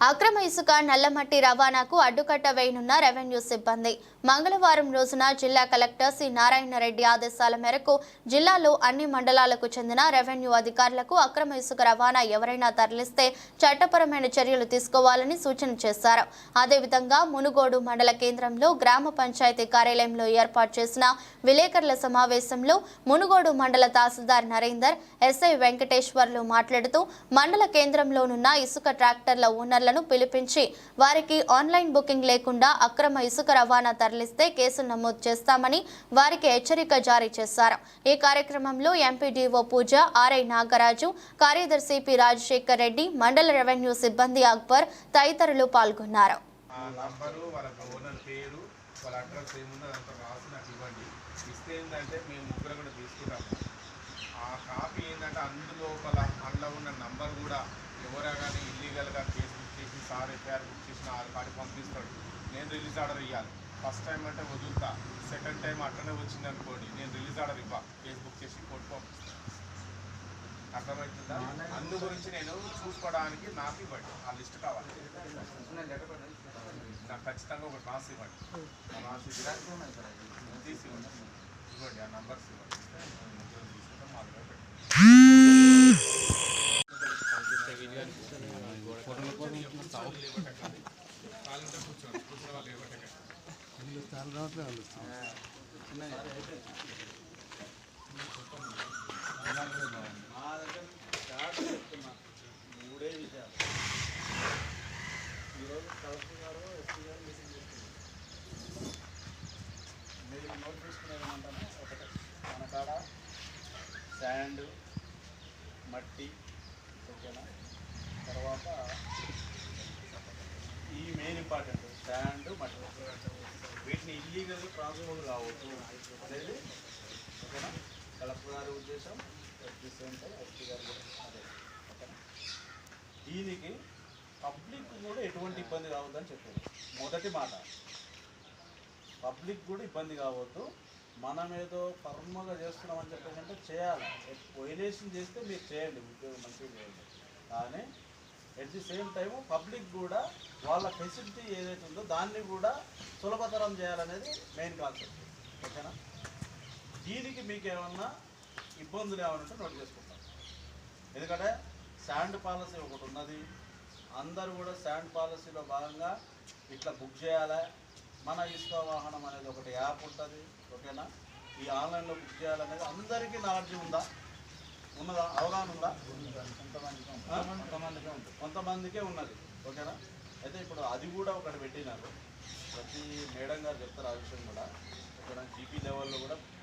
అక్రమ ఇసుక నల్లమట్టి రవాణాకు అడ్డుకట్ట వేయనున్న రెవెన్యూ సిబ్బంది. మంగళవారం రోజున జిల్లా కలెక్టర్ సి. నారాయణరెడ్డి ఆదేశాల మేరకు జిల్లాలో అన్ని మండలాలకు చెందిన రెవెన్యూ అధికారులకు అక్రమ ఇసుక రవాణా ఎవరైనా తరలిస్తే చట్టపరమైన చర్యలు తీసుకోవాలని సూచన చేశారు. అదేవిధంగా మునుగోడు మండల కేంద్రంలో గ్రామ పంచాయతీ కార్యాలయంలో ఏర్పాటు చేసిన విలేకరుల సమావేశంలో మునుగోడు మండల తహసీల్దార్ నరేందర్ ఎస్ఐ వెంకటేశ్వర్లు మాట్లాడుతూ మండల కేంద్రంలోనున్న ఇసుక ట్రాక్టర్ల అధికారులను పిలిపించి వారికి ఆన్లైన్ బుకింగ్ లేకుండా అక్రమ ఇసుక రవాణా తరలిస్తే కేసు నమోదు చేస్తామని వారికి హెచ్చరిక జారీ చేశారు. ఈ కార్యక్రమంలో ఎంపీడీఓ పూజ ఆర్ఐ నాగరాజు కార్యదర్శి పి రాజశేఖర్ రెడ్డి మండల రెవెన్యూ సిబ్బంది అక్బర్ తదితరులు పాల్గొన్నారు. ఆ నంబరు వాళ్ళ ఓనర్ పేరు వాళ్ళ అడ్రస్ ఏముందో అదంతా రాసి నాకు ఇవ్వండి. ఇస్తే ఏంటంటే మేము ముగ్గురు కూడా తీసుకుంటాము. ఆ కాపీ ఏంటంటే అందులోపల అందులో ఉన్న నంబర్ కూడా ఎవరగా కానీ ఇల్లీగల్గా కేసు బుక్ చేసి సార్ ఎఫ్ఐఆర్ బుక్ చేసిన ఆ కాడికి పంపిస్తాడు. నేను రిలీజ్ ఆర్డర్ ఇవ్వాలి ఫస్ట్ టైం అంటే వదులుతా. సెకండ్ టైం అట్లనే వచ్చింది అనుకోండి నేను రిలీజ్ ఆర్డర్ ఇవ్వ. కేసు బుక్ చేసి కోర్టు పంపిస్తాను అర్థమవుతుందా? అందు గురించి నేను చూసుకోవడానికి నాకు ఇవ్వండి. ఆ లిస్ట్ కావాలి. నాకు ఖచ్చితంగా ఒక రాసి ఇవ్వండి. రాసి. తీసి ఇవ్వండి. ఆ నంబర్స్ ఇవ్వండి. తీసుకుంటాం మా దగ్గర పెట్టండి. కూర్చున్న వాళ్ళు ఇవ్వటండి మూడే విషయాలు ఈరోజు కలెక్టర్ గారు ఎస్పీ గారు మీటింగ్ చేస్తున్నారు మీరు నోట్ చేసుకునేది ఏమంటానే? ఒకటే. మన కాడ శాండ్ మట్టి ఓకేనా? తర్వాత ఈ మెయిన్ ఇంపార్టెంట్ శాండ్ మట్టి వీటిని ఇల్లీగల్ ట్రాన్స్పోర్ట్ కావద్దు అనేది ఓకేనా? కలెక్టర్ గారి ఉద్దేశం ఎస్పీ సేమ్ ఎస్పీ గారి కూడా అదే. ఓకేనా? దీనికి పబ్లిక్ కూడా ఎటువంటి ఇబ్బంది కావద్దని చెప్పారు. మొదటి మాట పబ్లిక్ కూడా ఇబ్బంది కావద్దు. మనం ఏదో ఫర్మ్గా చేస్తున్నామని చెప్పేసి చేయాలి. వైలేషన్ చేస్తే మీరు చేయండి ఉద్యోగం మంచిగా చేయండి. కానీ at the same time public కూడా వాళ్ళ ఫెసిలిటీ ఏదైతే ఉందో దాన్ని కూడా సులభతరం చేయాలనేది మెయిన్ కాన్సెప్ట్ ఓకేనా? దీనికి మీకు ఏమన్నా ఇబ్బందులు ఏమైనా ఉంటే నోట్ చేసుకుంటాం. ఎందుకంటే శాండ్ పాలసీ ఒకటి ఉన్నది. అందరూ కూడా శాండ్ పాలసీలో భాగంగా ఇట్లా బుక్ చేయాలి? మన ఇసుక వాహనం అనేది ఒకటి యాప్ ఉంటుంది. ఓకేనా? ఈ ఆన్లైన్లో బుక్ చేయాలనేది అందరికీ నాలెడ్జ్ ఉందా? ఉన్నదా? అవగాహన ఉందా? ఆ? కొంతమందికే ఉన్నది. ఓకేనా? అయితే ఇప్పుడు అది కూడా ఒకటి పెట్టినారు. ప్రతి మేడం గారు చెప్తారు ఆ విషయం కూడా. ఇక్కడ జీపీ లెవెల్లో కూడా